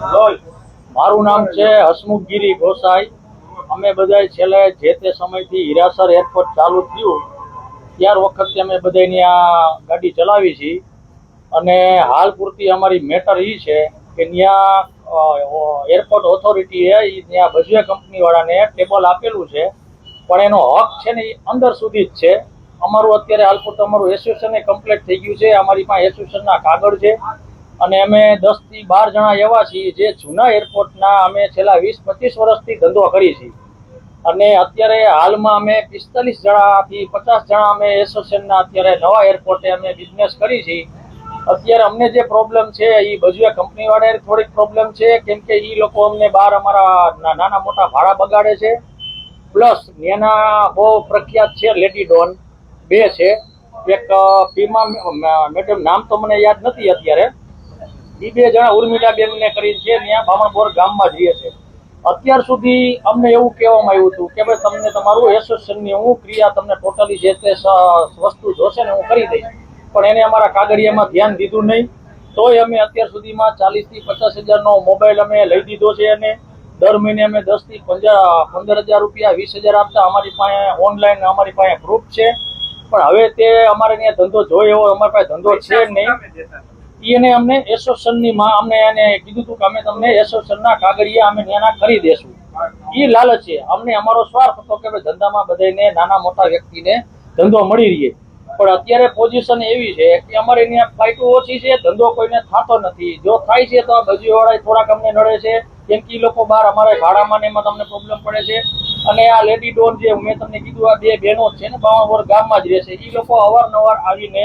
મારું નામ છે હસમુખગીરી ગોસાઈ. અમે બધા છેલ્લે જે તે સમયથી હીરાસર એરપોર્ટ ચાલુ થયું, ત્યાર વખતથી અમે બધાની આ ગાડી ચલાવી છીએ અને હાલ પૂરતી અમારી મેટર એ છે કે ત્યાં એરપોર્ટ ઓથોરિટીએ એ ત્યાં ભજવે કંપનીવાળાને ટેબલ આપેલું છે. પણ એનો હક છે ને એ અંદર સુધી જ છે. અમારું અત્યારે હાલ પૂરતું અમારું એસોસિએશન કમ્પ્લીટ થઈ ગયું છે. અમારી પાસે એસોસિએશનના કાગળ છે. અને અમે દસથી બાર જણા એવા છીએ જે જૂના એરપોર્ટના અમે છેલ્લા વીસ, પચીસ વર્ષથી ધંધો કરી છીએ. અને અત્યારે હાલમાં અમે પિસ્તાલીસ જણાથી પચાસ જણા અમે એસોસિએશનના અત્યારે નવા એરપોર્ટે અમે બિઝનેસ કરી છીએ. અત્યારે અમને જે પ્રોબ્લેમ છે એ બજુએ કંપની વાળાએ થોડીક પ્રોબ્લેમ છે, કેમ કે એ લોકો અમને બહાર અમારા નાના મોટા ભાડા બગાડે છે. પ્લસ એના બહુ પ્રખ્યાત છે લેડી ડોન બે છે. એક પીમા મેડમ, નામ તો મને યાદ નથી અત્યારે. બે જણા ઉર્મિલા બેન ને કરીને છે ત્યાં બામણપોર ગામમાં જઈએ છે. અત્યાર સુધી અમને એવું કહેવામાં આવ્યું હતું કે ભાઈ તમને તમારું એસોસિએશનની હું ક્રિયા તમને ટોટલી જે તે વસ્તુ જોશે ને હું કરી દઈશ. પણ એને અમારા કાગળિયામાં ધ્યાન દીધું નહીં. તોય અમે અત્યાર સુધીમાં ચાલીસથી પચાસ હજારનો મોબાઈલ અમે લઈ દીધો છે અને દર મહિને અમે દસથી પંદર હજાર રૂપિયા, વીસ હજાર આપતા અમારી પાસે ઓનલાઈન અમારી પાસે પ્રૂફ છે. પણ હવે તે અમારે ત્યાં ધંધો જોઈએ એવો અમારી પાસે ધંધો છે નહીં. એને અમને એસોસિએશનની માં અમને એને કીધું હતું કે અમે તમને એસોસિએશનના કાગળિયા અમે નાના કરી દેશું એ લાલચ છે. અમને અમારો સ્વાર્થ હતો કે ધંધામાં બધાને નાના મોટા વ્યક્તિને ધંધો મળી રહીએ પણ અત્યારે પોઝિશન એવી છે કે અમારે ત્યાં ફ્લાઇટો ઓછી છે, ધંધો કોઈને થતો નથી. જો થાય છે તો આ બજીવાળા થોડાક અમને નડે છે, કેમ કે લોકો બહાર અમારે ભાડામાં ને એમાં તમને પ્રોબ્લેમ પડે છે. અને આ લેડી ડોન જે મેં તમને કીધું, આ બે બહેનો છે ને બાવણ ગામમાં જ રહે છે. એ લોકો અવારનવાર આવીને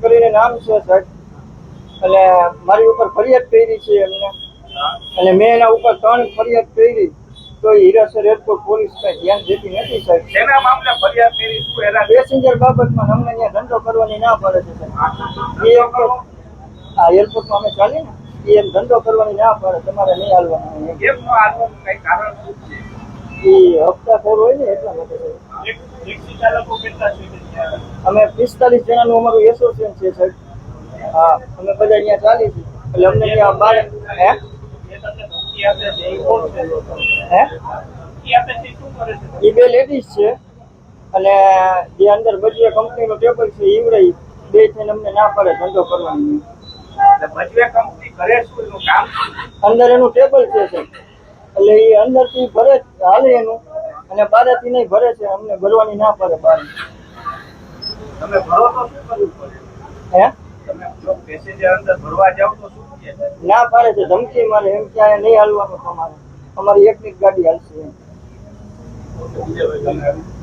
બધી નામ છે મારી ઉપર ફરિયાદ કરી છે એમને. અને મેં એના ઉપર ત્રણ ફરિયાદ કરી, તો હીરાસર એરપોર્ટ પોલીસ કઈ ધ્યાન દેતી નથી સાહેબ. મામલે ફરિયાદ કરી હેરાન પેસેન્જર બાબતમાં અમને અહીંયા ધંધો કરવાની ના પડે છે સાહેબ. એ એરપોર્ટ એરપોર્ટમાં અમે ચાલીએ ને? એમ ધંધો કરવાની ના પડે તમારે નહીં હાલવાનું કેમ નો હાલવાનું કઈ કારણ શું છે? એ હપ્તાખોર હોય ને એટલા માટે? અમે પિસ્તાલીસ જણાનું અમારું એસોસિએશન છે સાહેબ. હા અમે બધા અહીંયા ચાલી છીએ. એટલે અમને ત્યાં બાર હે? હે? એ બે લેડીઝ છે. અને જે અંદર બજવે કંપનીનું ટેબલ છે ઈવડે બે થઈને અમને ના પડે ધંધો કરવાની. એટલે ભજવે કંપની અંદર એનું ટેબલ છે એટલે એ અંદરથી ભરે હાલે એનું. અને બહારથી નહીં ભરે છે અમને ભરવાની ના પડે બહાર તમે ભરો તો શું કરવું પડે? હે? તમે જો પેસેન્જર અંદર ભરવા જાવ તો શું કહે? ના પાડે છે ધમકી મારે એમ કે નહીં હાલવાનું તમારે. અમારી એકની ગાડી હાલશે એમ. તમે?